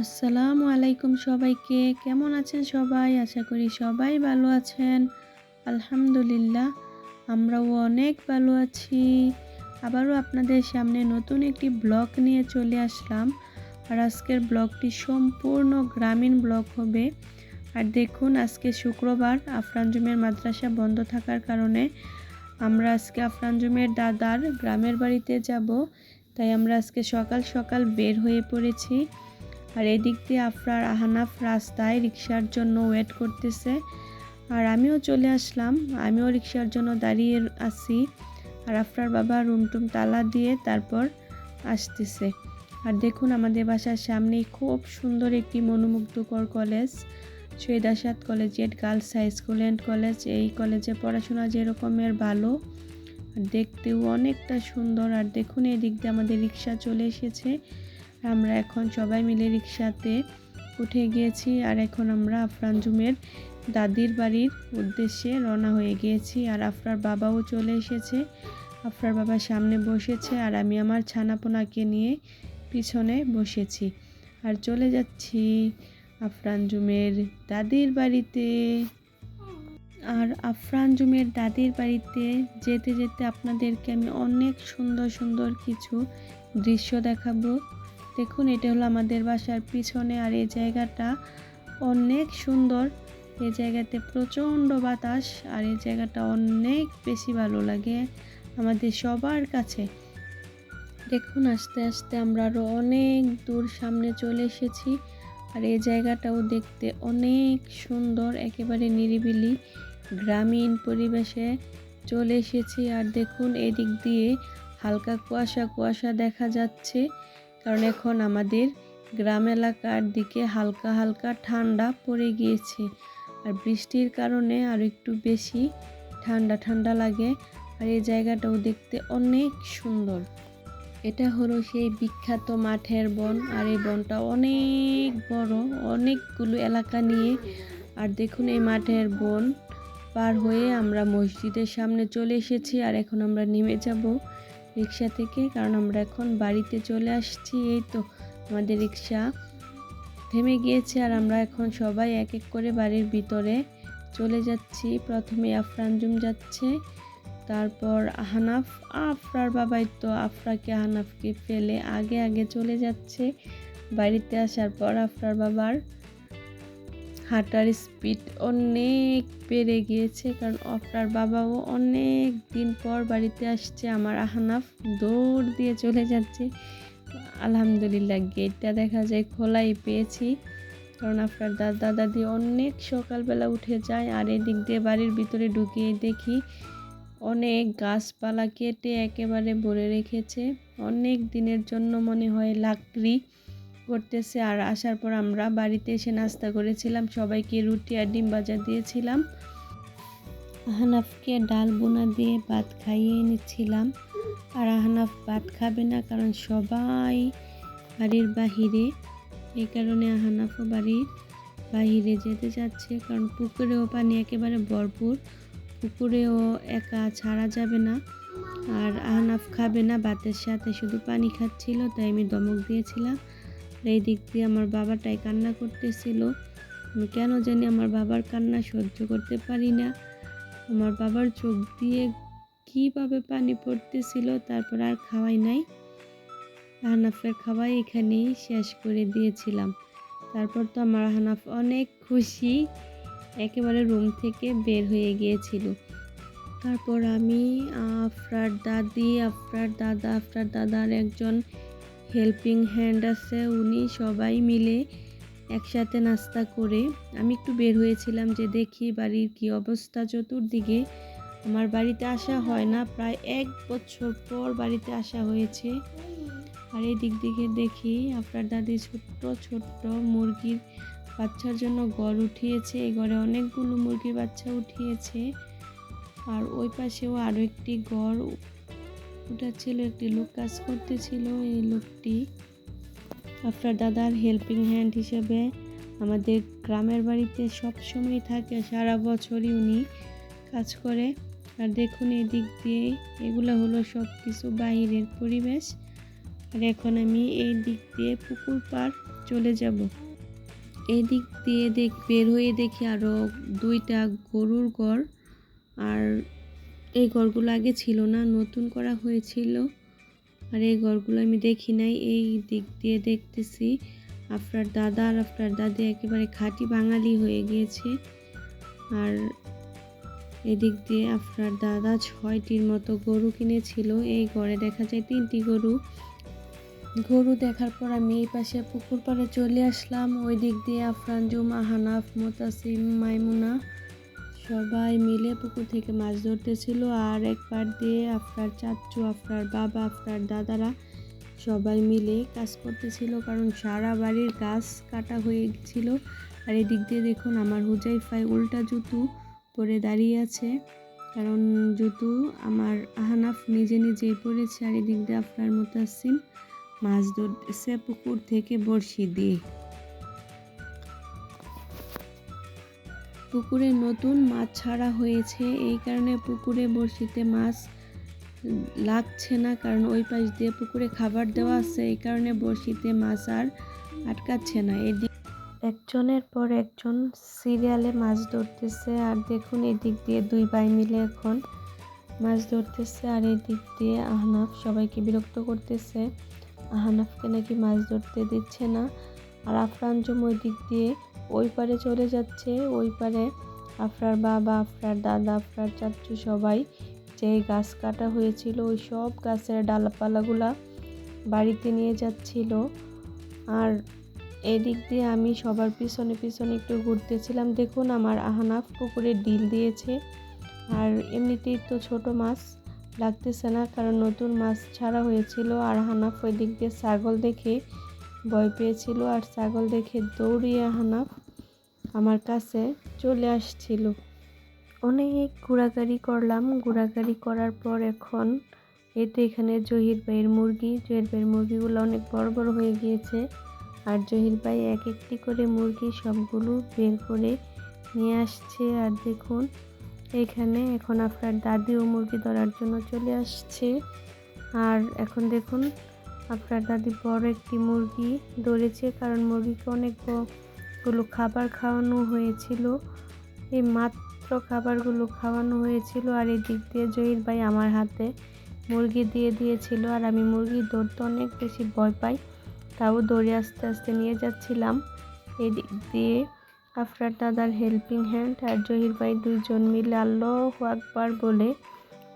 আসসালামু আলাইকুম সবাইকে। কেমন আছেন সবাই? আশা করি সবাই ভালো আছেন। আলহামদুলিল্লাহ, আমরাও অনেক ভালো আছি। আবারও আপনাদের সামনে নতুন একটি ব্লগ নিয়ে চলে আসলাম। আর আজকের ব্লগটি সম্পূর্ণ গ্রামীণ ব্লগ হবে। আর দেখুন, আজকে শুক্রবার আফরানজুমের মাদ্রাসা বন্ধ থাকার কারণে আমরা আজকে আফরানজুমের দাদার গ্রামের বাড়িতে যাব। তাই আমরা আজকে সকাল সকাল বের হয়ে পড়েছি। আর এদিক দিয়ে আফরার আহানাফ রাস্তায় রিক্সার জন্য ওয়েট করতেছে। আর আমিও চলে আসলাম। আমিও রিক্সার জন্য দাঁড়িয়ে আছি। আর আফরার বাবা রুম টুম তালা দিয়ে তারপর আসতেছে। আর দেখুন আমাদের বাসার সামনেই খুব সুন্দর একটি মনোমুগ্ধকর college. Shahid Asad collegiate girls high school and college. এই কলেজে পড়াশোনা যেরকমের ভালো দেখতেও অনেকটা সুন্দর। আর দেখুন এই দিক দিয়ে আমাদের রিক্সা চলে এসেছে। আমরা এখন সবাই মিলে রিক্সাতে উঠে গিয়েছি আর এখন আমরা আফরানজুমের দাদির বাড়ির উদ্দেশ্যে রওনা হয়ে গিয়েছি আর আফরার বাবাও চলে এসেছে। আফরার বাবা সামনে বসেছে আর আমি আমার ছানাপোনাকে নিয়ে পিছনে বসেছি। আর চলে যাচ্ছি আফরানজুমের দাদির বাড়িতে। আর আফরানজুমের দাদির বাড়িতে যেতে যেতে আপনাদেরকে আমি অনেক সুন্দর সুন্দর কিছু দৃশ্য দেখাবো। দেখুন, এটা হলো আমাদের বাসার পিছনে আর এই জায়গাটা অনেক সুন্দর। এই জায়গাতে প্রচণ্ড বাতাস আর এই জায়গাটা অনেক বেশি ভালো লাগে আমাদের সবার কাছে। দেখুন, আস্তে আস্তে আমরা আরও অনেক দূর সামনে চলে এসেছি আর এই জায়গাটাও দেখতে অনেক সুন্দর, একেবারে নিরিবিলি, গ্রামীণ পরিবেশে চলে এসেছি। আর দেখুন, এদিক দিয়ে হালকা কুয়াশা কুয়াশা দেখা যাচ্ছে। কারণ এখন আমাদের গ্রাম এলাকার দিকে হালকা হালকা ঠান্ডা পড়ে গিয়েছে। আর বৃষ্টির কারণে আর একটু বেশি ঠান্ডা ঠান্ডা লাগে। আর এই জায়গাটাও দেখতে অনেক সুন্দর। এটা হলো সেই বিখ্যাত মাঠের বন। আর এই বনটা অনেক বড়, অনেকগুলো এলাকা নিয়ে। আর দেখুন এই মাঠের বন পার হয়ে আমরা মসজিদের সামনে চলে এসেছি। আর এখন আমরা নেমে যাব রিক্সা থেকে, কারণ আমরা এখন বাড়িতে চলে আসছি। এই তো আমাদের রিক্সা থেমে গিয়েছে আর আমরা এখন সবাই এক এক করে বাড়ির ভিতরে চলে যাচ্ছি। প্রথমে আফরানজুম যাচ্ছে, তারপর আহনাফ। আফরার বাবাই তো আফরাকে, আহনাফকে ফেলে আগে আগে চলে যাচ্ছে বাড়িতে আসার পর আফরার বাবার। হাঁটার স্পিড অনেক বেড়ে গিয়েছে, কারণ অফরার বাবাও অনেক দিন পর বাড়িতে আসছে, আমার আহনাফ দৌড় দিয়ে চলে যাচ্ছে। আলহামদুলিল্লাহ গেটটা দেখা যায় খোলাই পেয়েছি, কারণ আপনার দাদা দাদি অনেক সকালবেলা উঠে যায় আর এদিক দিয়ে বাড়ির ভিতরে ঢুকিয়ে দেখি অনেক গাছপালা কেটে একেবারে ভরে রেখেছে। অনেক দিনের জন্য মনে হয় লাকড়ি করতেছে আর আসার পর আমরা বাড়িতে এসে নাস্তা করেছিলাম। সবাইকে রুটি আর ডিম ভাজা দিয়েছিলাম। আহনাফকে ডাল বোনা দিয়ে ভাত খাইয়ে নিচ্ছিলাম। আর আহনাফ ভাত খাবে না কারণ সবাই বাড়ির বাহিরে। এই কারণে আহনাফও বাড়ির বাহিরে যেতে চাচ্ছে কারণ পুকুরেও পানি একেবারে ভরপুর। পুকুরেও একা ছাড়া যাবে না। আর আহনাফ খাবে না, ভাতের সাথে শুধু পানি খাচ্ছিল, তাই আমি দমক দিয়েছিলাম। এই দিক দিয়ে আমার বাবাটাই কান্না করতেছিল। আমি কেন জানি আমার বাবার কান্না সহ্য করতে পারি না। আমার বাবার চোখ দিয়ে কীভাবে পানি পড়তেছিল, তারপর আর খাওয়াই নাই। হানাফের খাওয়াই এখানেই শেষ করে দিয়েছিলাম। তারপর তো আমার হানাফ অনেক খুশি, একেবারে রুম থেকে বের হয়ে গিয়েছিল। তারপর আমি আফরার দাদি, আফরার দাদা, আফরার দাদার একজন হেল্পিং হ্যান্ড আছে, উনি সবাই মিলে একসাথে নাস্তা করে। আমি একটু বের হয়েছিলাম যে দেখি বাড়ির কি অবস্থা। চতুর্দিকে আমার বাড়িতে আসা হয় না, প্রায় এক বছর পর বাড়িতে আসা হয়েছে। আর এই দিক দিকে দেখি আপনার দাদি ছোট্ট ছোট্ট মুরগির বাচ্চার জন্য গড় উঠিয়েছে। এই ঘরে অনেকগুলো মুরগির বাচ্চা উঠিয়েছে। আর ওই পাশেও আরও একটি গড় ছিল, একটি লোক কাজ করতেছিল। এই লোকটি আপনার দাদার হেল্পিং হ্যান্ড হিসেবে আমাদের গ্রামের বাড়িতে সব সময় থাকে, সারা বছরই উনি কাজ করে। আর দেখুন এদিক দিয়ে, এগুলো হলো সব কিছু বাহিরের পরিবেশ। আর এখন আমি এই দিক দিয়ে পুকুর পার চলে যাব। এদিক দিয়ে দেখ, বের হয়ে দেখি আরও দুইটা গরুর ঘর। আর এই ঘরগুলো আগে ছিল না, নতুন করা হয়েছিল। আর এই ঘরগুলো আমি দেখি নাই, এই দিক দিয়ে দেখতেছি। আপনার দাদা আর আপনার দাদি একেবারে খাঁটি বাঙালি হয়ে গিয়েছে। আর এদিক দিয়ে আপনার দাদা ছয়টির মতো গরু কিনেছিল। এই ঘরে দেখা যায় তিনটি গরু। গরু দেখার পর আমি এই পাশে পুকুর পাড়ে চলে আসলাম। ওই দিক দিয়ে আফরান, জুমা, হানাফ, মোতাসিম, মাইমুনা সবাই মিলে পুকুর থেকে মাছ ধরতেছিল আর এক পার দিয়ে আপনার চাচ্চু আপনার বাবা, আপনার দাদারা সবাই মিলে কাজ করতেছিল কারণ সারা বাড়ির গাছ কাটা হয়ে গেছিল। আর এদিক দিয়ে দেখুন আমার হুজাইফাই উল্টা জুতু পরে দাঁড়িয়ে আছে। কারণ জুতু আমার আহানাফ নিজে নিজেই পড়েছে আর এদিক দিয়ে আফরার মোতাসিম মাছ ধরতেছে পুকুর থেকে বড়শি দিয়ে। পুকুরে নতুন মাছ ছাড়া হয়েছে। এই কারণে পুকুরে বড়শিতে মাছ লাগছে না, কারণ ওই পাশ দিয়ে পুকুরে খাবার দেওয়া আছে। এই কারণে বড়শিতে মাছ আর আটকাচ্ছে না। এদিক একজনের পর একজন সিরিয়ালে মাছ ধরতেছে, আর দেখুন এদিক দিয়ে দুই ভাই মিলে এখন মাছ ধরতেছে, আর এদিক দিয়ে আহনাফ সবাইকে বিরক্ত করতেছে। আহনাফকে নাকি মাছ ধরতে দিচ্ছে না। আর আফরানজুম ওই দিক দিয়ে ওই পারে চলে যাচ্ছে, ওই পারে আফরার বাবা, আফরার দাদা, আফরার চাচু সবাই যে গাছ কাটা হয়েছিল, ওই সব গাছের ডালপালাগুলা বাড়িতে নিয়ে যাচ্ছিল। আর এদিক দিয়ে আমি সবার পিছনে পিছনে একটু ঘুরতেছিলাম। দেখুন আমার আহানাফ পুকুরে ডিল দিয়েছে। আর এমনিতেই তো ছোট মাছ লাগতেছে না, কারণ নতুন মাছ ছাড়া হয়েছিল। আর হানাফ ওই দিক দিয়ে ছাগল দেখে ভয় পেয়েছিল আর ছাগল দেখে দৌড়িয়ে হানাফ আমার কাছে চলে আসছিল। অনেক ঘোরাঘুরি করলাম। ঘোরাঘুরি করার পর এখন এই তো এখানে জহির ভাইয়ের মুরগি। জহির ভাইয়ের মুরগিগুলো অনেক বড় বড় হয়ে গিয়েছে আর জহির ভাই এক একটি করে মুরগি সবগুলো বের করে নিয়ে আসছে। আর দেখুন, এখানে এখন আপনার দাদিও মুরগি ধরার জন্য চলে আসছে। আর এখন দেখুন আপনার দাদি বড় একটি মুরগি ধরেছে, কারণ মুরগিকে অনেকগুলো খাবার খাওয়ানো হয়েছিল। এই মাত্র খাবারগুলো খাওয়ানো হয়েছিল আর এই দিক দিয়ে জহির ভাই আমার হাতে মুরগি দিয়ে দিয়েছিল আর আমি মুরগি ধরতে অনেক বেশি ভয় পাই, তাও দৌড়ে আস্তে আস্তে নিয়ে যাচ্ছিলাম। এই দিক দিয়ে আফরার দাদার হেল্পিং হ্যান্ড আর জহির ভাই দুইজন মিলে আল্লাহ আকবার বলে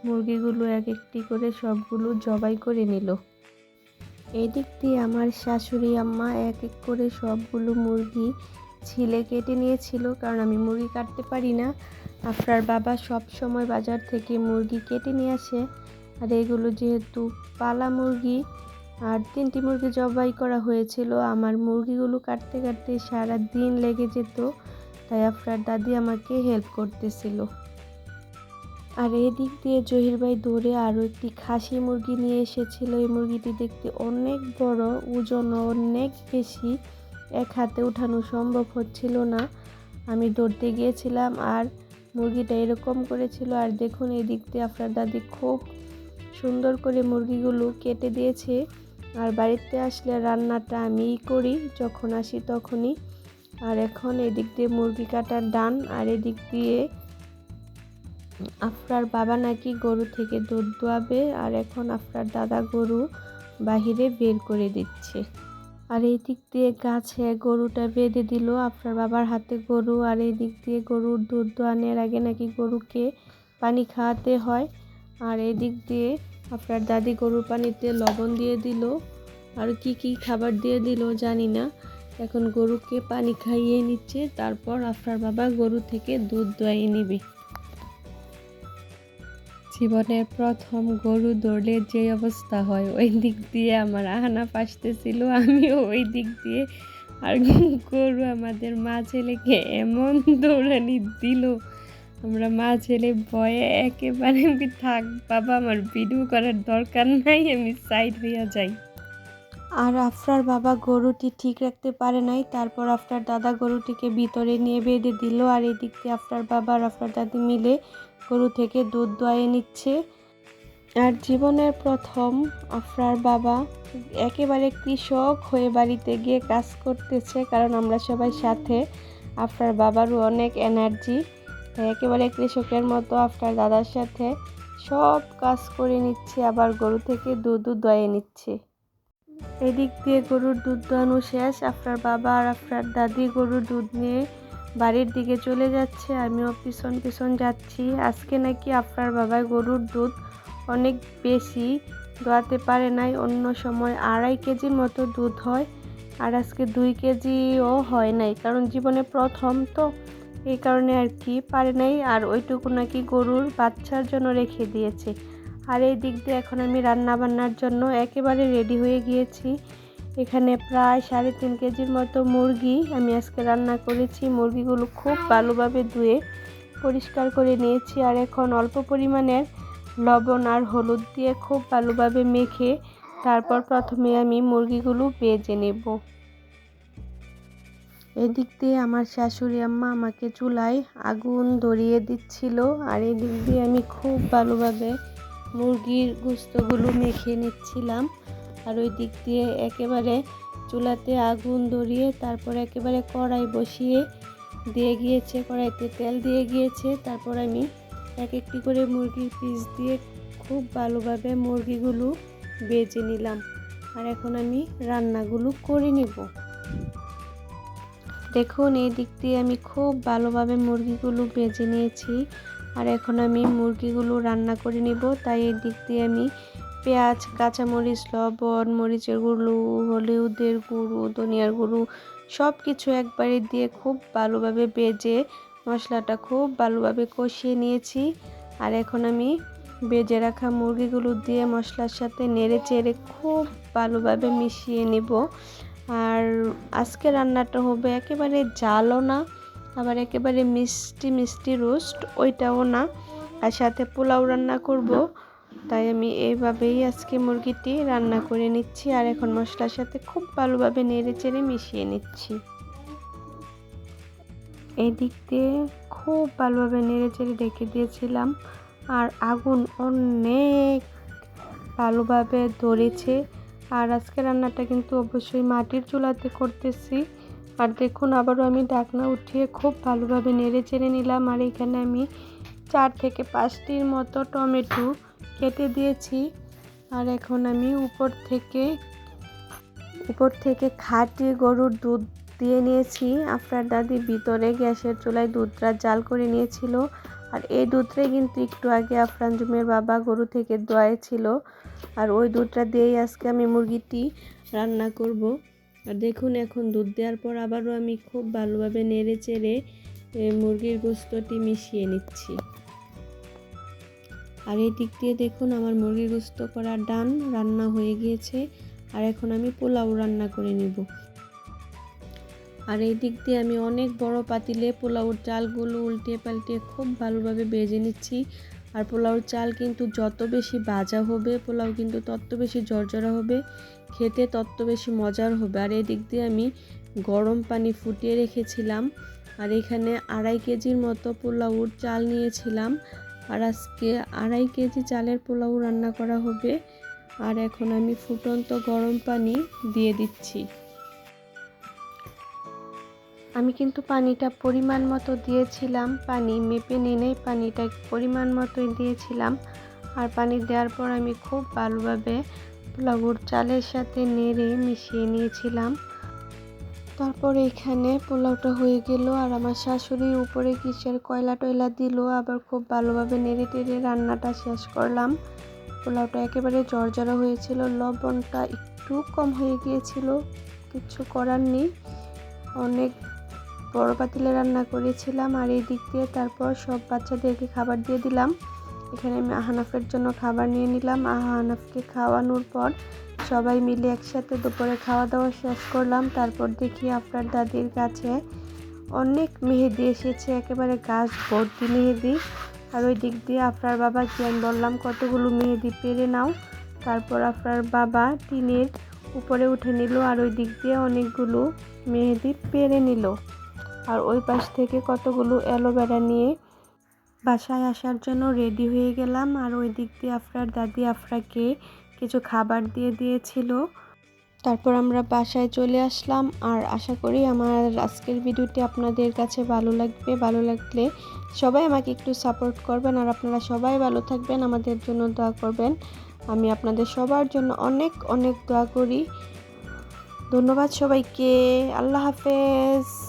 মুরগিগুলো এক একটি করে সবগুলো জবাই করে নিল। এই দিক দিয়ে আমার শাশুড়ি, আম্মা এক এক করে সবগুলো মুরগি ছিলে কেটে নিয়েছিল, কারণ আমি মুরগি কাটতে পারি না। আপনার বাবা সব সময় বাজার থেকে মুরগি কেটে নিয়ে আসে। আর এগুলো যেহেতু পালা মুরগি, আর তিনটি মুরগি জবাই করা হয়েছিল, আমার মুরগিগুলো কাটতে কাটতে সারা দিন লেগে যেত। তাই আপনার দাদি আমাকে হেল্প করতেছিল। আর এদিক দিয়ে জহির ভাই দৌড়ে আরও একটি খাসি মুরগি নিয়ে এসেছিল। এই মুরগিটি দেখতে অনেক বড়, ওজন অনেক বেশি। এক হাতে উঠানো সম্ভব হচ্ছিল না। আমি দৌড়তে গিয়েছিলাম আর মুরগিটা এরকম করেছিল। আর দেখুন এই দিক দিয়ে আপনার দাদি খুব সুন্দর করে মুরগিগুলো কেটে দিয়েছে। আর বাড়িতে আসলে রান্নাটা আমিই করি, যখন আসি তখনই। আর এখন এদিক দিয়ে মুরগি কাটার ডান আর এদিক দিয়ে আফরার বাবা নাকি গরু থেকে দুধ দোয়াবে আর এখন আফরার দাদা গরু বাহিরে বের করে দিচ্ছে। আর এই দিক দিয়ে গাছে গরুটা বেঁধে দিল আফরার বাবার হাতে গরু। আর এই দিক দিয়ে গরুর দুধ দোয়ানোর আগে নাকি গরুকে পানি খাওয়াতে হয়। আর এই দিক দিয়ে আপনার দাদি গরুর পানিতে লবণ দিয়ে দিল। আর কি কি খাবার দিয়ে দিল জানি না। এখন গরুকে পানি খাইয়ে নিচ্ছে। তারপর আপনার বাবা গরু থেকে দুধ দোয়াইয়ে নেবে। জীবনের প্রথম গরু দৌড়লে যে অবস্থা হয়, ওই দিক দিয়ে আমার আহানা পাসতেছিল আমিও ওই দিক দিয়ে। আর গরু আমাদের মা ছেলেকে এমন দৌড়ানি দিল। আমরা মা ছেলে ভয়ে একেবারে থাক, বাবা, আমার ভিডিও করার দরকার নাই, আমি সাইড হইয়া যাই। আর আফরার বাবা গরুটি ঠিক রাখতে পারে নাই, তারপর আফরার দাদা গরুটিকে ভিতরে নিয়ে বেঁধে দিল, আর এদিক দিয়ে আফরার বাবা আর আফরার দাদি মিলে গরু থেকে দুধ দোয়াইয়ে নিচ্ছে। আর জীবনের প্রথম আফরার বাবা একেবারে কৃষক হয়ে বাড়িতে গিয়ে কাজ করতেছে, কারণ আমরা সবাই সাথে। আফরার বাবারও অনেক এনার্জি একেবারে কৃষকের মতো আফরার দাদার সাথে সব কাজ করে নিচ্ছে, আবার গরু থেকে দুধও দয়ে নিচ্ছে। এদিক দিয়ে গরুর দুধ দোয়ানো শেষ, আফরার বাবা আর আফরার দাদি গরুর দুধ নিয়ে বাড়ির দিকে চলে যাচ্ছে, আমিও পিছন পিছন যাচ্ছি। আজকে নাকি আপনার বাবায় গরুর দুধ অনেক বেশি দোয়াতে পারে নাই, অন্য সময় আড়াই কেজির মতো দুধ হয় আর আজকে দুই কেজিও হয় নাই। কারণ জীবনে প্রথম তো, এই কারণে আর কি পারে নাই। আর ওইটুকু নাকি গরুর বাচ্চার জন্য রেখে দিয়েছে। আর এই দিক দিয়ে এখন আমি রান্না বান্নার জন্য একেবারে রেডি হয়ে গিয়েছি। এখানে প্রায় সাড়ে তিন কেজির মতো মুরগি আমি আজকে রান্না করেছি। মুরগিগুলো খুব ভালোভাবে ধুয়ে পরিষ্কার করে নিয়েছি আর এখন অল্প পরিমাণের লবণ আর হলুদ দিয়ে খুব ভালোভাবে মেখে তারপর প্রথমে আমি মুরগিগুলো ভেজে নেব। এদিক দিয়ে আমার শাশুড়ি আম্মা আমাকে চুলায় আগুন ধরিয়ে দিচ্ছিল আর এদিক দিয়ে আমি খুব ভালোভাবে মুরগির গুস্তগুলো মেখে নিচ্ছিলাম। আর ওই দিক দিয়ে একেবারে চুলাতে আগুন ধরিয়ে তারপর একেবারে কড়াই বসিয়ে দিয়ে গিয়েছে, কড়াইতে তেল দিয়ে গিয়েছে। তারপর আমি এক একটি করে মুরগির পিস দিয়ে খুব ভালোভাবে মুরগিগুলো বেজে নিলাম। আর এখন আমি রান্নাগুলো করে নিব। দেখুন, এই দিক দিয়ে আমি খুব ভালোভাবে মুরগিগুলো বেজে নিয়েছি। আর এখন আমি মুরগিগুলো রান্না করে নিব। তাই এই দিক দিয়ে আমি পেঁয়াজ, কাঁচামরিচ, লবণ, মরিচের গুঁড়ো, হলুদের গুঁড়ো, ধনিয়ার গুঁড়ো সব কিছু একবারে দিয়ে খুব ভালোভাবে বেজে মশলাটা খুব ভালোভাবে কষিয়ে নিয়েছি। আর এখন আমি বেজে রাখা মুরগিগুলো দিয়ে মশলার সাথে নেড়ে চেড়ে খুব ভালোভাবে মিশিয়ে নেব। আর আজকে রান্নাটা হবে একেবারে জালও না, আবার একেবারে মিষ্টি মিষ্টি রোস্ট, ওইটাও না। আর সাথে পোলাও রান্না করব। তাই আমি এইভাবেই আজকে মুরগিটি রান্না করে নিচ্ছি আর এখন মশলার সাথে খুব ভালোভাবে নেড়ে চেড়ে মিশিয়ে নিচ্ছি। এই দিক দিয়ে খুব ভালোভাবে নেড়ে চেড়ে রেখে দিয়েছিলাম আর আগুন অনেক ভালোভাবে ধরেছে। আর আজকে রান্নাটা কিন্তু অবশ্যই মাটির চুলাতে করতেছি। আর দেখুন, আবারও আমি ডাকনা উঠিয়ে খুব ভালোভাবে নেড়ে চেড়ে নিলাম। আর এখানে আমি চার থেকে পাঁচটির মতো টমেটো কেটে দিয়েছি। আর এখন আমি উপর থেকে উপর থেকে খাঁটি গরুর দুধ দিয়ে নিয়েছি। আপনার দাদি ভিতরে গ্যাসের চুলায় দুধটা জাল করে নিয়েছিল। আর এই দুধটাই কিন্তু একটু আগে আফরান জুমের বাবা গরু থেকে দোয়াইছিল আর ওই দুধটা দিয়েই আজকে আমি মুরগিটি রান্না করব। আর দেখুন, এখন দুধ দেওয়ার পর আবারও আমি খুব ভালোভাবে নেড়ে চেড়ে মুরগির গোস্তটি মিশিয়ে নিচ্ছি। আর এই দিক দিয়ে দেখুন আমার মুরগির গোস্ত করা ডান রান্না হয়ে গিয়েছে। আর এখন আমি পোলাও রান্না করে নিব। আর এই দিক দিয়ে আমি অনেক বড় পাতিলে পোলাওর চালগুলো উল্টে পাল্টে খুব ভালোভাবে বেজে নিচ্ছি। আর পোলাওর চাল কিন্তু যত বেশি ভাজা হবে, পোলাও কিন্তু তত বেশি জর্জরা হবে, খেতে তত বেশি মজার হবে। আর এই দিক দিয়ে আমি গরম পানি ফুটিয়ে রেখেছিলাম। আর এখানে আড়াই কেজির মতো পোলাউর চাল নিয়েছিলাম। আর আজকে আড়াই কেজি চালের পোলাও রান্না করা হবে। আর এখন আমি ফুটন্ত গরম পানি দিয়ে দিচ্ছি। আমি কিন্তু পানিটা পরিমাণ মতো দিয়েছিলাম, পানি মেপে নিয়ে পানিটা পরিমাণ মতোই দিয়েছিলাম। আর পানি দেওয়ার পর আমি খুব ভালোভাবে পোলাওর চালের সাথে নেড়ে মিশিয়ে নিয়েছিলাম। তারপর এখানে পোলাওটা হয়ে গেল আর আমার শাশুড়ি উপরে কিসের কয়লা টয়লা দিল, আবার খুব ভালোভাবে নেড়ে টেড়ে রান্নাটা শেষ করলাম। পোলাওটা একেবারে জর্জরা হয়েছিল, লবণটা একটু কম হয়ে গিয়েছিল, কিছু করার নেই। অনেক বড় পাতিলে রান্না করেছিলাম আর এই দিক দিয়ে তারপর সব বাচ্চাদেরকে খাবার দিয়ে দিলাম। এখানে আমি আহানাফের জন্য খাবার নিয়ে নিলাম। আহানাফকে খাওয়ানোর পর সবাই মিলে একসাথে দুপুরে খাওয়া দাওয়া শেষ করলাম। তারপর দেখি আপনার দাদির কাছে অনেক মেহেদি এসেছে, একেবারে গাছ ভর্তি মেহেদি। আর ওই দিক দিয়ে আপনার বাবাকে আমি বললাম, কতগুলো মেহেদি পেরে নাও। তারপর আপনার বাবা টিনের উপরে উঠে নিল আর ওই দিক দিয়ে অনেকগুলো মেহেদি পেরে নিল। আর ওই পাশ থেকে কতগুলো অ্যালোভেরা নিয়ে বাসায় আসার জন্য রেডি হয়ে গেলাম। আর ওই দিক দিয়ে আফরার দাদি আফরাকে কিছু খাবার দিয়ে দিয়েছিল। তারপর আমরা বাসায় চলে আসলাম আর আশা করি আমার আজকের ভিডিওটি আপনাদের কাছে ভালো লাগবে। ভালো লাগলে সবাই আমাকে একটু সাপোর্ট করবেন আর আপনারা সবাই ভালো থাকবেন, আমাদের জন্য দোয়া করবেন। আমি আপনাদের সবার জন্য অনেক অনেক দোয়া করি। ধন্যবাদ সবাইকে। আল্লাহ হাফেজ।